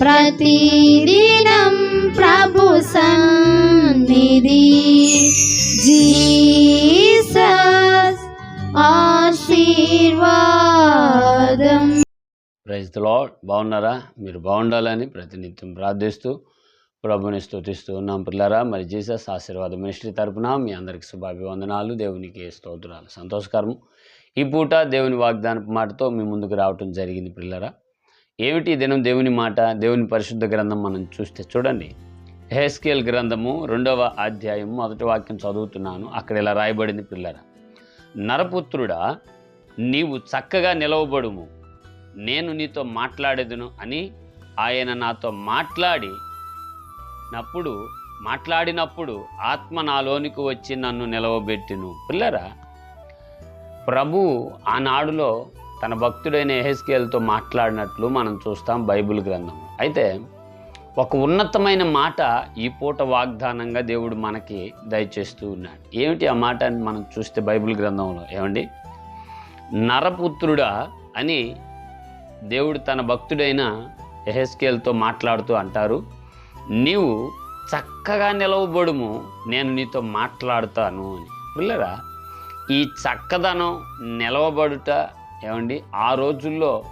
ప్రతిదినం ప్రభు సన్నిధి. జీసస్ ఆశీర్వాదం. ప్రైజ్ ద బాగున్నారా? మీరు బాగుండాలని ప్రతినిత్యం ప్రార్థిస్తూ ప్రభుని స్తుతిస్తూ ఉన్నాం పిల్లరా. మరి జీసస్ ఆశీర్వాద మినిస్ట్రీ తరపున మీ అందరికి శుభాభివందనాలు దేవునికి స్తోత్రాలు. సంతోషకరం ఈ పూట దేవుని వాగ్దానపు మాటతో మీ ముందుకు రావటం జరిగింది పిల్లరా. ఏమిటి దినం దేవుని మాట దేవుని పరిశుద్ధ గ్రంథం మనం చూస్తే చూడండి. హెస్కేల్ గ్రంథము రెండవ అధ్యాయం మొదటి వాక్యం చదువుతున్నాను. అక్కడ ఇలా రాయబడింది పిల్లరా. నరపుత్రుడా నీవు చక్కగా నిలవబడుము. నేను నీతో మాట్లాడేదును అని ఆయన నాతో మాట్లాడి నప్పుడు మాట్లాడినప్పుడు ఆత్మ నాలోనికి వచ్చి నన్ను నిలవబెట్టిను. పిల్లరా ప్రభు ఆనాడులో తన భక్తుడైన ఎహెస్కేల్తో మాట్లాడినట్లు మనం చూస్తాం బైబిల్ గ్రంథం. అయితే ఒక ఉన్నతమైన మాట ఈ పూట వాగ్దానంగా దేవుడు మనకి దయచేస్తూ ఉన్నాడు. ఏమిటి ఆ మాట అని మనం చూస్తే బైబిల్ గ్రంథంలో? ఏమండి? నరపుత్రుడా అని దేవుడు తన భక్తుడైన ఎహెస్కేల్తో మాట్లాడుతూ అంటారు. నీవు చక్కగా నిలవబడుము నేను నీతో మాట్లాడుతాను అని. పిల్లరా ఈ చక్కదనం నిలవబడుట ఏమండి? ఆ రోజుల్లో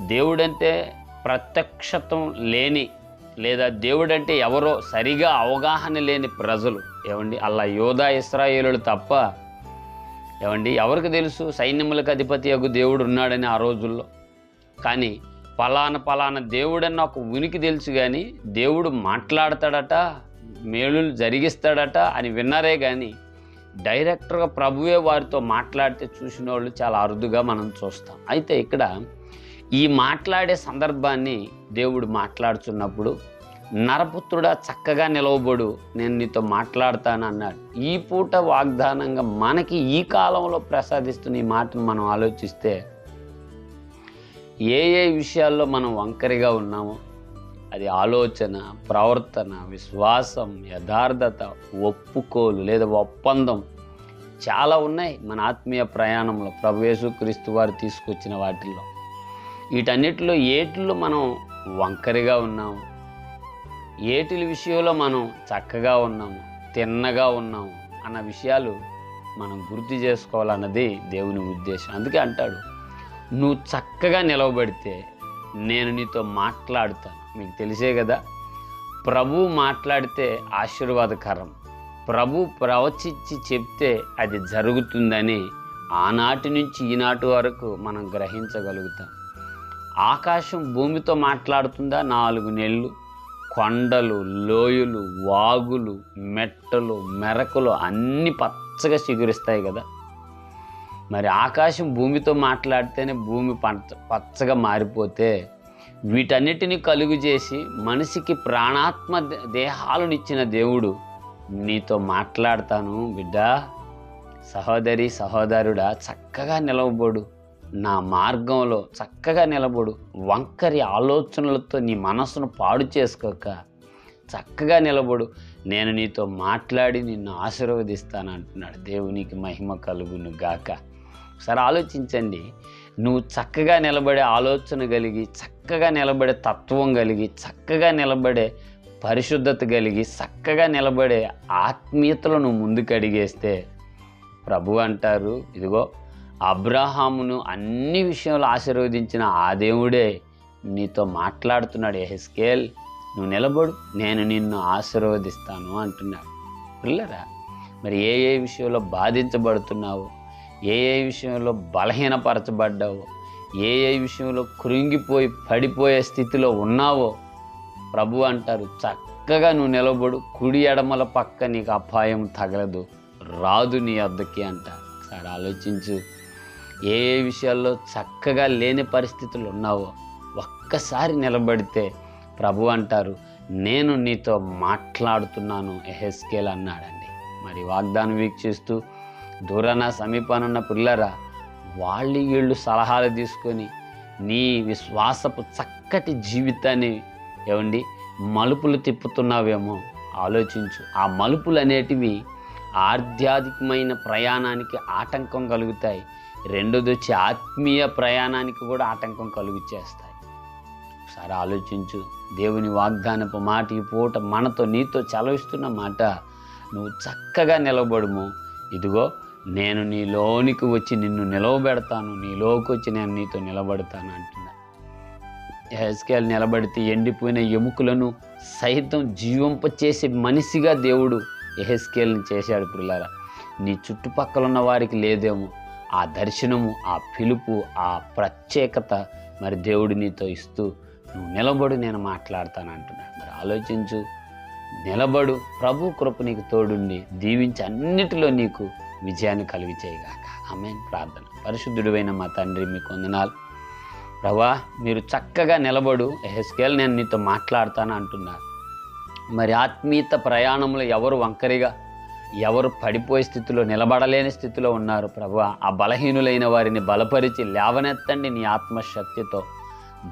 దేవుడంటే ప్రత్యక్షతం లేని లేదా దేవుడంటే ఎవరో సరిగా అవగాహన లేని ప్రజలు. ఏమండి? అలా యోధా ఇస్రాయేలు తప్ప ఏమండి? ఎవరికి తెలుసు? సైన్యములకు అధిపతి యొక్క దేవుడు ఉన్నాడని ఆ రోజుల్లో. కానీ పలానా పలానా దేవుడన్న ఒక ఉనికి తెలుసు కానీ దేవుడు మాట్లాడతాడట మేలులు జరిగిస్తాడట అని విన్నారే కానీ డైరెక్టర్గా ప్రభువే వారితో మాట్లాడితే చూసిన వాళ్ళు చాలా అరుదుగా మనం చూస్తాం. అయితే ఇక్కడ ఈ మాట్లాడే సందర్భాన్ని దేవుడు మాట్లాడుతున్నప్పుడు నరపుత్రుడా చక్కగా నిలవబడు నేను నీతో మాట్లాడతాను అన్నాడు. ఈ పూట వాగ్దానంగా మనకి ఈ కాలంలో ప్రసాదిస్తున్న ఈ మాటను మనం ఆలోచిస్తే ఏ ఏ విషయాల్లో మనం వంకరిగా ఉన్నామో అది ఆలోచన ప్రవర్తన విశ్వాసం యథార్థత ఒప్పుకోలు లేదా ఒప్పందం చాలా ఉన్నాయి మన ఆత్మీయ ప్రయాణంలో ప్రభు క్రీస్తు వారు తీసుకొచ్చిన వాటిల్లో. వీటన్నిటిలో ఏటిలో మనం వంకరిగా ఉన్నాము ఏటిల విషయంలో మనం చక్కగా ఉన్నాము తిన్నగా ఉన్నాము అన్న విషయాలు మనం గుర్తు చేసుకోవాలన్నది దేవుని ఉద్దేశం. అందుకే అంటాడు నువ్వు చక్కగా నిలవబడితే నేను నీతో మాట్లాడుతాను. మీకు తెలిసే కదా ప్రభు మాట్లాడితే ఆశీర్వాదకరం. ప్రభు ప్రవచించి చెప్తే అది జరుగుతుందని ఆనాటి నుంచి ఈనాటి వరకు మనం గ్రహించగలుగుతాం. ఆకాశం భూమితో మాట్లాడుతుందా? నాలుగు నెలలు. కొండలు లోయలు వాగులు మెట్టలు మెరకలు అన్నీ పచ్చగా చిగురిస్తాయి కదా. మరి ఆకాశం భూమితో మాట్లాడితేనే భూమి పంట పచ్చగా మారిపోతే వీటన్నిటిని కలుగు చేసి మనిషికి ప్రాణాత్మ దేహాలునిచ్చిన దేవుడు నీతో మాట్లాడతాను బిడ్డా. సహోదరి సహోదరుడా చక్కగా నిలవబడు. నా మార్గంలో చక్కగా నిలబడు. వంకరి ఆలోచనలతో నీ మనసును పాడు చేసుకోక చక్కగా నిలబడు. నేను నీతో మాట్లాడి నిన్ను ఆశీర్వదిస్తాను అంటున్నాడు దేవునికి మహిమ కలుగును గాక ఒకసారి ఆలోచించండి. నువ్వు చక్కగా నిలబడే ఆలోచన కలిగి చక్కగా నిలబడే తత్వం కలిగి చక్కగా నిలబడే పరిశుద్ధత కలిగి చక్కగా నిలబడే ఆత్మీయతలో నువ్వు ముందుకు అడిగేస్తే ప్రభు అంటారు ఇదిగో అబ్రహామును అన్ని విషయంలో ఆశీర్వదించిన ఆ దేవుడే నీతో మాట్లాడుతున్నాడు ఎహెస్కేల్. నువ్వు నిలబడు నేను నిన్ను ఆశీర్వదిస్తాను అంటున్నాడు. పిల్లరా మరి ఏ ఏ విషయంలో బాధించబడుతున్నావు? ఏ ఏ విషయంలో బలహీనపరచబడ్డావో ఏ ఏ విషయంలో కృంగిపోయి పడిపోయే స్థితిలో ఉన్నావో ప్రభు అంటారు చక్కగా నువ్వు నిలబడు కుడి ఎడమల పక్క నీకు అపాయం తగలదు రాదు నీ వద్దకి అంట. ఒకసారి ఆలోచించు ఏ ఏ విషయాల్లో చక్కగా లేని పరిస్థితులు ఉన్నావో ఒక్కసారి నిలబడితే ప్రభు అంటారు నేను నీతో మాట్లాడుతున్నాను ఎహెస్కేల్ అన్నాడండి. మరి వాగ్దానం వీక్షిస్తూ దూరాన సమీపాన ఉన్న పిల్లరా వాళ్ళు వీళ్ళు సలహాలు తీసుకొని నీ విశ్వాసపు చక్కటి జీవితాన్ని ఏమండి మలుపులు తిప్పుతున్నావేమో ఆలోచించు. ఆ మలుపులు అనేటివి ఆధ్యాత్మికమైన ప్రయాణానికి ఆటంకం కలుగుతాయి. రెండోది వచ్చి ఆత్మీయ ప్రయాణానికి కూడా ఆటంకం కలుగు చేస్తాయి ఒకసారి ఆలోచించు. దేవుని వాగ్దానపు మాట ఈ పూట మనతో నీతో చలవిస్తున్న మాట నువ్వు చక్కగా నిలబడుము. ఇదిగో నేను నీలోనికి వచ్చి నిన్ను నిలవబెడతాను నీలోకి వచ్చి నేను నీతో నిలబడతాను అంటున్నా. హెస్కేల్ నిలబడితే ఎండిపోయిన ఎముకలను సైతం జీవింపచేసే మనిషిగా దేవుడు ఎహెస్కేల్ని చేశాడు పిల్లల నీ చుట్టుపక్కల ఉన్న వారికి లేదేమో ఆ దర్శనము ఆ పిలుపు ఆ ప్రత్యేకత మరి దేవుడు నీతో ఇస్తూ నువ్వు నిలబడు నేను మాట్లాడతాను అంటున్నాడు మరి ఆలోచించు నిలబడు ప్రభు కృప నీకు తోడుండి దీవించి అన్నిటిలో నీకు విజయాన్ని కలిగించేయగాక ఆమె ప్రార్థన. పరిశుద్ధుడివైన మా తండ్రి మీకు వందనాలు. ప్రభా మీరు చక్కగా నిలబడు. ఎహెస్కేల్ నేను నీతో మాట్లాడతాను అంటున్నారు. మరి ఆత్మీయత ప్రయాణంలో ఎవరు వంకరిగా ఎవరు పడిపోయే స్థితిలో నిలబడలేని స్థితిలో ఉన్నారు. ప్రభా ఆ బలహీనులైన వారిని బలపరిచి లేవనెత్తండి నీ ఆత్మశక్తితో.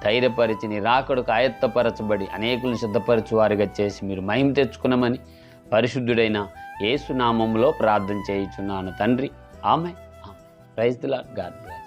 ధైర్యపరిచి నీ రాకడుకు ఆయత్తపరచబడి అనేకులను సిద్ధపరచు వారిగా చేసి మీరు మహిమ తెచ్చుకున్నామని పరిశుద్ధుడైన యేసునామంలో ప్రార్థన చేయుచున్నాను తండ్రి. ఆమె ప్రైజ్ దిలా గాడ్ బ్లెస్